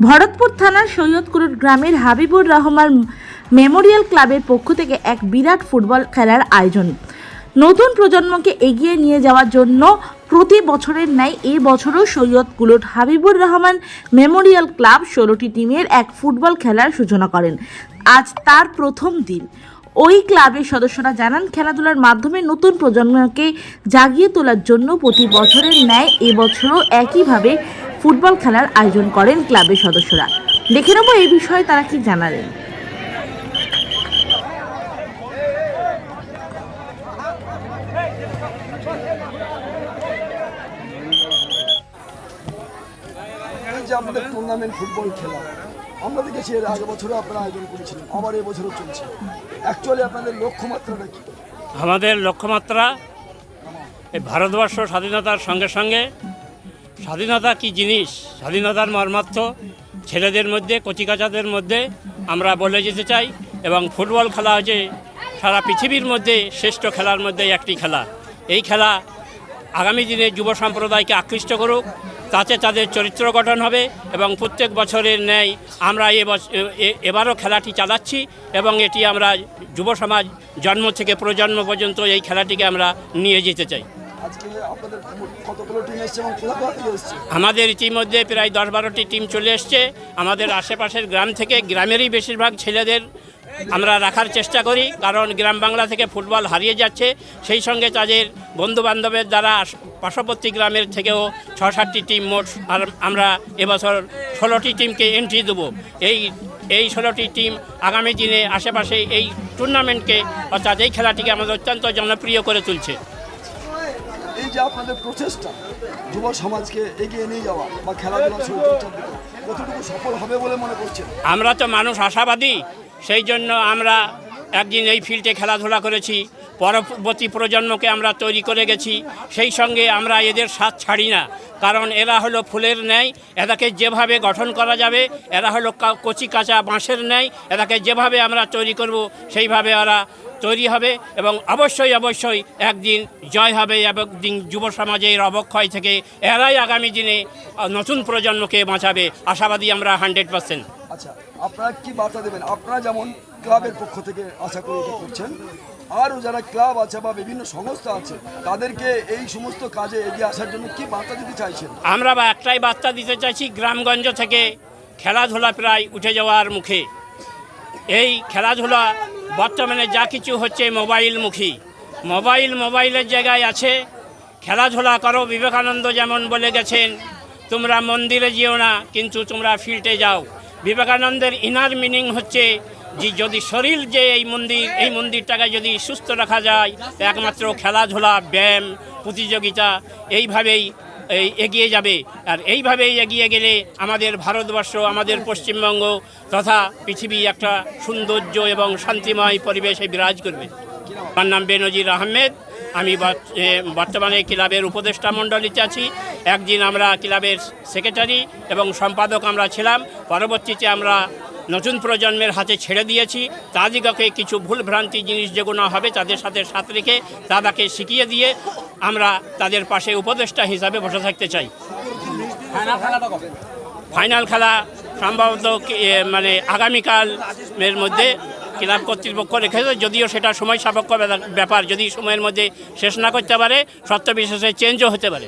ভরতপুর থানার সৈয়দকুরুট গ্রামের হাবিবুর রহমান মেমোরিয়াল ক্লাবের পক্ষ থেকে এক বিরাট ফুটবল খেলার আয়োজন। নতুন প্রজন্মকে এগিয়ে নিয়ে যাওয়ার জন্য প্রতি বছরের ন্যায় এই বছরও সৈয়দ কুলট হাবিবুর রহমান মেমোরিয়াল ক্লাব ষোলোটি টিমের এক ফুটবল খেলার সূচনা করেন। আজ তার প্রথম দিন। ওই ক্লাবের সদস্যরা জানান, খেলাধুলার মাধ্যমে নতুন প্রজন্মকে জাগিয়ে তোলার জন্য প্রতি বছরের ন্যায় এবছরও একইভাবে ফুটবল খেলার আয়োজন করেন ক্লাবের সদস্যরা। দেখে নেব এই বিষয়ে তারা কি জানালেন। এই যে আপনাদের টুর্নামেন্ট ফুটবল খেলা আমরা দেখেছি এর আগে বছরও আপনারা আয়োজন করেছিলেন আবার এবছরও চলছে। অ্যাকচুয়ালি আপনাদের লক্ষ্যমাত্রাটা কি? আমাদের লক্ষ্যমাত্রা এই ভারতবর্ষ স্বাধীনতার সঙ্গে সঙ্গে স্বাধীনতা কি জিনিস? স্বাধীনতার মর্মার্থ ছেলেদের মধ্যে, কচিকাচাদের মধ্যে আমরা বলে যেতে চাই এবং ফুটবল খেলা হচ্ছে সারা পৃথিবীর মধ্যে শ্রেষ্ঠ খেলার মধ্যে একটি খেলা। এই খেলা আগামী দিনে যুব সম্প্রদায়কে আকৃষ্ট করুক, তাতে তাদের চরিত্র গঠন হবে এবং প্রত্যেক বছরের ন্যায় আমরা এবারও খেলাটি চালাচ্ছি এবং এটি আমরা যুব সমাজ জন্ম থেকে প্রজন্ম পর্যন্ত এই খেলাটিকে আমরা নিয়ে যেতে চাই। আমাদের ইতিমধ্যে প্রায় দশ বারোটি টিম চলে এসছে। আমাদের আশেপাশের গ্রাম থেকে গ্রামেরই বেশিরভাগ ছেলেদের আমরা রাখার চেষ্টা করি, কারণ গ্রাম বাংলা থেকে ফুটবল হারিয়ে যাচ্ছে। সেই সঙ্গে তাদের বন্ধু বান্ধবের দ্বারা পার্শ্ববর্তী গ্রামের থেকেও ছ সাতটি টিম মোট আর আমরা এবছর ষোলোটি টিমকে এন্ট্রি দেবো। এই এই ষোলোটি টিম আগামী দিনে আশেপাশে এই টুর্নামেন্টকে অর্থাৎ এই খেলাটিকে আমাদের অত্যন্ত জনপ্রিয় করে তুলছে। এই যে আপনাদের প্রচেষ্টা যুব সমাজকে এগিয়ে নিয়ে যাওয়া বা খেলাধুলা কতটুকু সফল হবে বলে মনে করছেন? আমরা তো মানুষ আশাবাদী, সেই জন্য আমরা একদিন এই ফিল্ডে খেলাধুলা করেছি, পরবর্তী প্রজন্মকে আমরা তৈরি করে গেছি, সেই সঙ্গে আমরা এদের সাথ ছাড়ি না, কারণ এরা হলো ফুলের ন্যায় এটাকে যেভাবে গঠন করা যাবে, এরা হলো কচি কাঁচা বাঁশের ন্যায় এটাকে যেভাবে আমরা তৈরি করব, সেইভাবে ওরা তৈরি হবে এবং অবশ্যই অবশ্যই একদিন জয় হবে একদিন যুব সমাজের অবক্ষয় থেকে এরাই আগামী দিনে নতুন প্রজন্মকে বাঁচাবে। আশাবাদী আমরা হান্ড্রেড পার্সেন্ট। আচ্ছা আপনারা কি বার্তা দেবেন? আপনারা যেমন ক্লাবের পক্ষ থেকে আশা করি এটা করছেন আরও যারা ক্লাব আছে বা বিভিন্ন সংস্থা আছে তাদেরকে এই সমস্ত কাজে এগিয়ে আসার জন্য কি বার্তা দিতে চাইছেন? আমরা বা একটাই বার্তা দিতে চাইছি গ্রামগঞ্জ থেকে খেলাধুলা প্রায় উঠে যাওয়ার মুখে। এই খেলাধুলা বর্তমানে যা কিছু হচ্ছে মোবাইলমুখী। মোবাইল মোবাইলের জায়গায় আছে, খেলাধুলা করো, বিবেকানন্দ যেমন বলে গেছেন, তোমরা মন্দিরে যেও না, কিন্তু তোমরা ফিল্ডে যাও। বিবেকানন্দের ইনার মিনিং হচ্ছে যে যদি শরীর যে এই মন্দির, এই মন্দিরটাকে যদি সুস্থ রাখা যায় একমাত্র খেলাধুলা, ব্যায়াম, প্রতিযোগিতা, এইভাবেই এই এগিয়ে যাবে। আর এইভাবেই এগিয়ে গেলে আমাদের ভারতবর্ষ, আমাদের পশ্চিমবঙ্গ তথা পৃথিবী একটা সৌন্দর্য এবং শান্তিময় পরিবেশে বিরাজ করবে। আমার নাম বেনজির আহমেদ। আমি বর্তমানে ক্লাবের উপদেষ্টা মণ্ডলীতে আছি। একদিন আমরা ক্লাবের সেক্রেটারি এবং সম্পাদক আমরা ছিলাম। পরবর্তীতে আমরা নতুন প্রজন্মের হাতে ছেড়ে দিয়েছি। তাদিগকে কিছু ভুল ভ্রান্তি জিনিস যেগুলো হবে, তাদের সাথে সাথ রেখে তাদেরকে শিখিয়ে দিয়ে আমরা তাদের পাশে উপদেষ্টা হিসাবে বসে থাকতে চাই। ফাইনাল খেলা সম্ভবত মানে আগামীকাল এর মধ্যে ক্লাব কর্তৃপক্ষ রেখেছে যদিও সেটা সময় সাপেক্ষ ব্যাপার যদি সময়ের মধ্যে শেষ না করতে পারে সত্য বিশেষে চেঞ্জও হতে পারে।